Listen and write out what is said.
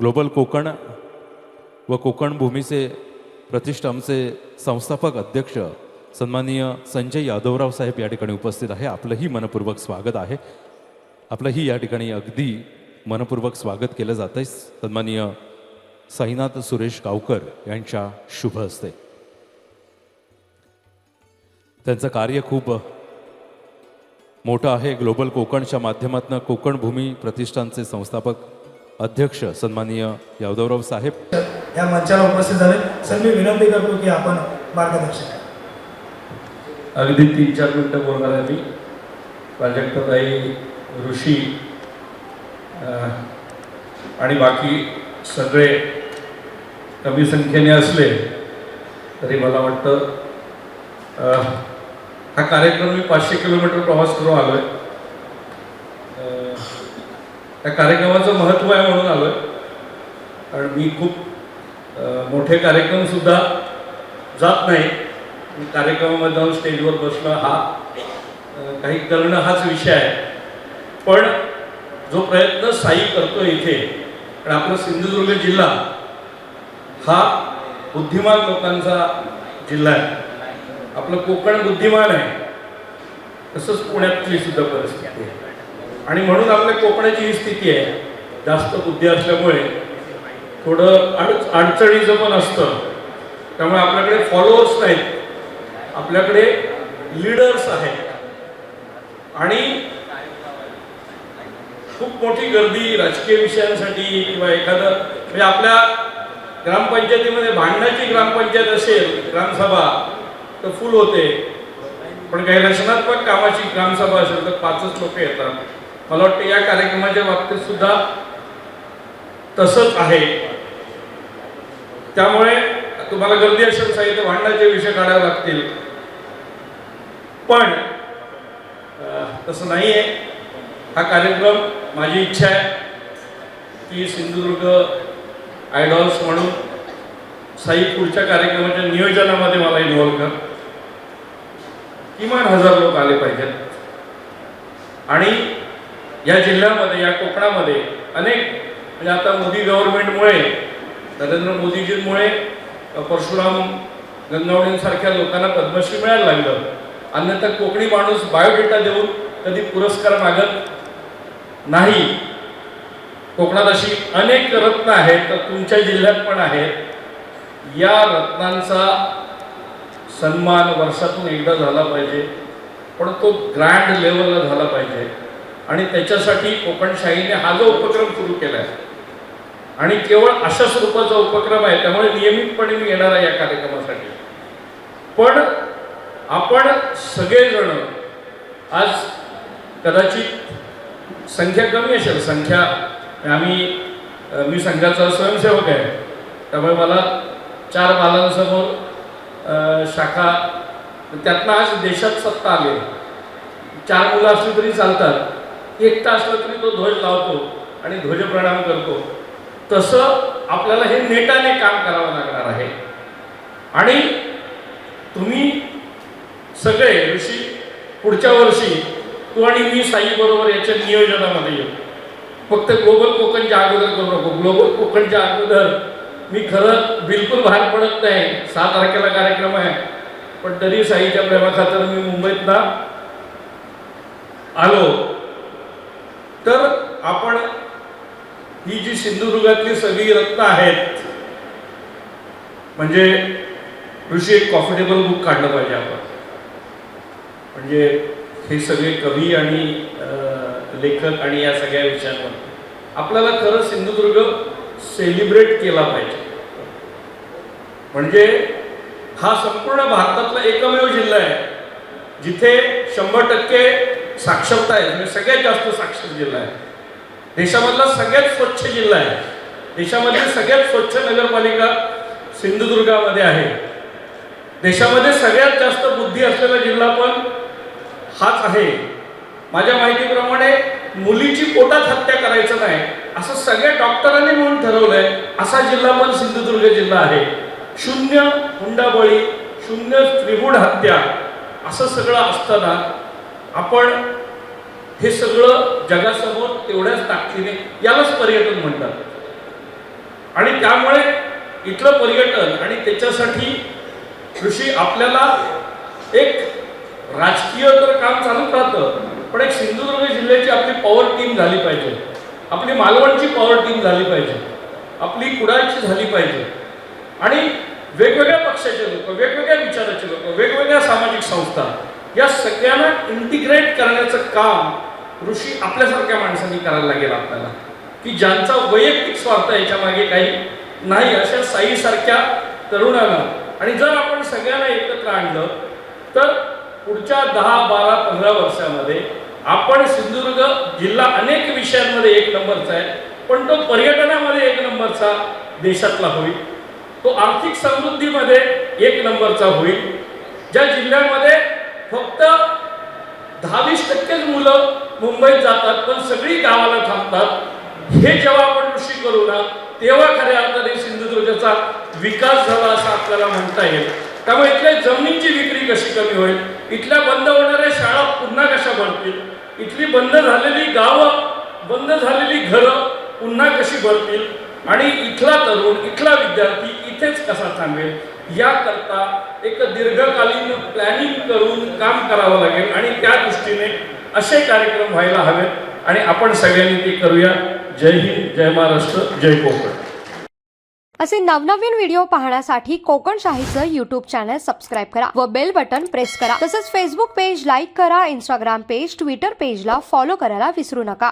Global Konkan व कोकण भूमीचे प्रतिष्ठानचे संस्थापक अध्यक्ष सन्माननीय संजय यादवराव साहेब या ठिकाणी उपस्थित आहे. आपलंही मनपूर्वक स्वागत आहे. आपलंही या ठिकाणी अगदी मनपूर्वक स्वागत केलं जातं आहे सन्माननीय साईनाथ सुरेश गावकर यांच्या शुभ हस्ते. त्यांचं कार्य खूप मोठं आहे. ग्लोबल कोकणच्या माध्यमातून कोकण भूमी प्रतिष्ठानचे संस्थापक अध्यक्ष सन्माननीय यादवराव साहेब. या मंचाला उपस्थित झाले. सर मी विनंती करतो की आपण मार्गदर्शन करा. अगदी तीन चार मिनटं बोलणार आहे मी. प्राजक्ताताई ऋषी आणि बाकी सगळे कमी संख्येने असले तरी मला वाटतं अं, हा कार्यक्रम मी पाचशे किलोमीटर प्रवास करून आलो आहे त्या कार्यक्रमाचं महत्त्व आहे म्हणून आलो आहे कारण मी खूप मोठे कार्यक्रमसुद्धा जात नाही. कार्यक्रमामध्ये जाऊन स्टेजवर बसणं हा काही करणं हाच विषय आहे. पण जो प्रयत्न साई करतो इथे कारण आपला सिंधुदुर्ग जिल्हा हा बुद्धिमान लोकांचा जिल्हा आहे. आपलं कोकण बुद्धिमान आहे. तसंच पुण्यातली सुद्धा परिस्थिती आहे. आणि म्हणून आपल्या कोकणाची ही स्थिती आहे. जास्त बुद्धी असल्यामुळे थोडं अड अडचणीचं पण असतं त्यामुळे आपल्याकडे फॉलोअर्स नाहीत. आपल्याकडे लीडर्स आहेत. आणि खूप मोठी गर्दी राजकीय विषयांसाठी किंवा एखादं म्हणजे आपल्या ग्रामपंचायतीमध्ये भांडणाची ग्रामपंचायत असेल ग्रामसभा तर फुल होते. पण काही रचनात्मक कामाची ग्रामसभा असेल तर पाचच लोक येतात. मला वाटतं या कार्यक्रमाच्या बाबतीत सुद्धा तसंच आहे. त्यामुळे तुम्हाला गर्दी असेल साहित्य भांडणाचे विषय काढावे लागतील. पण तसं नाही आहे हा कार्यक्रम माझी इच्छा आहे की सिंधुदुर्ग आयडॉल्स म्हणून साई पुढच्या कार्यक्रमाच्या नियोजनामध्ये मला इन्व्हॉल्व कर. किमान हजार लोक आले पाहिजेत. आणि या जिल्ह्यामध्ये या कोकणामध्ये अनेक म्हणजे आता मोदी गव्हर्नमेंटमुळे नरेंद्र मोदीजींमुळे परशुराम गंगावडेंसारख्या लोकांना पद्मश्री मिळायला लागलं. अन्यथा कोकणी माणूस बायोडेटा देऊन कधी पुरस्कार मागत नाही. कोकणात अशी अनेक रत्न आहेत तर तुमच्या जिल्ह्यात पण आहेत. या रत्नांचा सन्मान वर्षातून एकदा झाला पाहिजे पण तो ग्रँड लेवलला झाला पाहिजे. आणि त्याच्यासाठी कोकणशाहीने हा जो उपक्रम सुरू केला आहे आणि केवळ अशा स्वरूपाचा उपक्रम आहे त्यामुळे नियमितपणे मी येणार आहे या कार्यक्रमासाठी. पण आपण सगळेजण आज कदाचित संख्या कमी असेल संख्या आम्ही मी संघाचा स्वयंसेवक आहे. त्यामुळे मला चार बालांसमोर शाखा त्यातनं आज देशात सत्ता आली चार मुलं असली तरी चालतात. एकटा असला तरी तो ध्वज लावतो आणि ध्वज प्रणाम करतो. तसं आपल्याला हे नेटाने काम करावं लागणार आहे. आणि तुम्ही सगळे ऋषी पुढच्या वर्षी तू आणि मी साई बरोबर याच्या नियोजनामध्ये येऊ. फक्त ग्लोबल कोकणच्या अगोदर करू नको. ग्लोबल कोकणच्या अगोदर मी खरं बिलकुल बाहेर पडत नाही. सहा तारखेला कार्यक्रम आहे. पण तरी साईच्या प्रेमाखातर मी मुंबईत ना आलो. तर आपण ही जी सिंधुदुर्गातली सगळी रत्न आहेत म्हणजे ऋषी एक कॉम्फर्टेबल बुक काढलं पाहिजे आपण. म्हणजे हे सगळे कवी आणि लेखक आणि या सगळ्या विषयांवर आपल्याला खरं सिंधुदुर्ग सेलिब्रेट केला पाहिजे. म्हणजे हा संपूर्ण भारतातला एकमेव जिल्हा आहे जिथे शंभर टक्के साक्षरता आहे. म्हणजे सगळ्यात जास्त साक्षर जिल्हा आहे. देशामधला सगळ्यात स्वच्छ जिल्हा आहे. देशामधली सगळ्यात स्वच्छ नगरपालिका सिंधुदुर्गामध्ये आहे. देशामध्ये सगळ्यात जास्त बुद्धी असलेला जिल्हा पण हाच आहे. माझ्या माहितीप्रमाणे मुलीची पोटात हत्या करायचं नाही असं सगळ्या डॉक्टरांनी म्हणून ठरवलंय असा जिल्हा पण सिंधुदुर्ग जिल्हा आहे. शून्य हुंडाबळी शून्य त्रिभुड हत्या असं सगळं असताना आपण हे सगळं जगासमोर तेवढ्याच ताकदीने यालाच पर्यटन म्हणतात. आणि त्यामुळे इथलं पर्यटन आणि त्याच्यासाठी कृषी आपल्याला एक राजकीय तर काम चालूच राहतं पण एक सिंधुदुर्ग जिल्ह्याची आपली पॉवर टीम झाली पाहिजे. आपली मालवणची पॉवर टीम झाली पाहिजे. आपली कुडाळची झाली पाहिजे. आणि वेगवेगळ्या पक्षाचे लोक वेगवेगळ्या विचाराचे लोक वेगवेगळ्या सामाजिक संस्था या सगळ्यांना इंटिग्रेट करण्याचं काम ऋषी आपल्यासारख्या माणसांनी करायला लागेल आपल्याला. की ज्यांचा वैयक्तिक स्वार्थ याच्या मागे काही नाही अशा साईसारख्या तरुणांना. आणि जर आपण सगळ्यांना एकत्र आणलं तर पुढच्या दहा बारा पंधरा वर्षामध्ये आपण सिंधुदुर्ग जिल्हा अनेक विषयांमध्ये एक नंबरचा आहे पण तो पर्यटनामध्ये एक नंबरचा देशातला होईल. तो आर्थिक समृद्धीमध्ये एक नंबरचा होईल. ज्या जिल्ह्यामध्ये दहा टक्केच मुलं मुंबईत जातात पण सगळी गावाला थांबतात. हे जेव्हा आपण कृषी करू ना तेव्हा खऱ्या अर्थाने सिंधुदुर्गचा विकास झाला असं आपल्याला म्हणता येईल. त्यामुळे इथल्या जमिनीची विक्री कशी कमी होईल? इथल्या बंद होणाऱ्या शाळा पुन्हा कशा भरतील? इथली बंद झालेली गावं बंद झालेली घरं पुन्हा कशी भरतील? आणि इथला तरुण इथला विद्यार्थी इथेच कसा थांबेल? याकरता एक दीर्घकालीन प्लॅनिंग करून काम करावं लागेल. आणि त्या दृष्टीने असे कार्यक्रम व्हायला हवेत आणि आपण सगळ्यांनी ते करूया. जय हिंद जय महाराष्ट्र जय कोकण. असे नवनवीन व्हिडिओ पाहण्यासाठी कोकण शाहीचं युट्यूब चॅनल सबस्क्राईब करा व बेल बटन प्रेस करा. तसंच फेसबुक पेज लाईक करा इंस्टाग्राम पेज ट्विटर पेजला फॉलो करायला विसरू नका.